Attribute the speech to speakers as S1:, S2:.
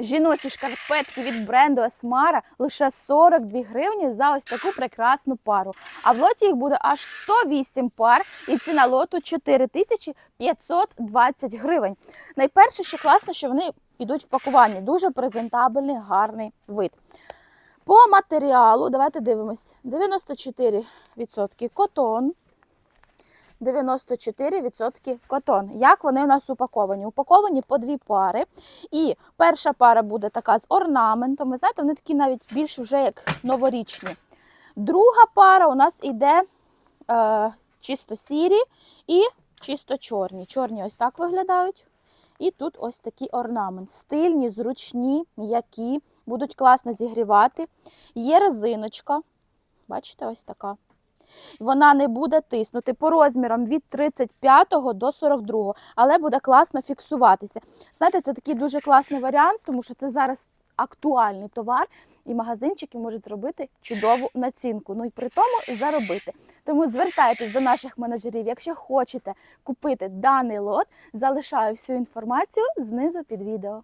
S1: жіночі шкарпетки від бренду Esmara лише 42 гривні за ось таку прекрасну пару. А в лоті їх буде аж 108 пар, і ціна лоту 4520 гривень. Найперше, що класно, що вони йдуть в пакуванні. Дуже презентабельний, гарний вид. По матеріалу, давайте дивимось: 94% котон. 94% котон. Як вони у нас упаковані? Упаковані по дві пари. І перша пара буде така з орнаментом. Ви знаєте, вони такі навіть більш вже як новорічні. Друга пара у нас іде е, чисто сірі і чисто чорні. Чорні ось так виглядають. І тут ось такий орнамент. Стильні, зручні, м'які, будуть класно зігрівати. Є резиночка. Бачите, ось така. Вона не буде тиснути по розмірам від 35 до 42, але буде класно фіксуватися. Знаєте, це такий дуже класний варіант, тому що це зараз актуальний товар, і магазинчики можуть зробити чудову націнку. Ну і при тому заробити. Тому звертайтесь до наших менеджерів, якщо хочете купити даний лот, залишаю всю інформацію знизу під відео.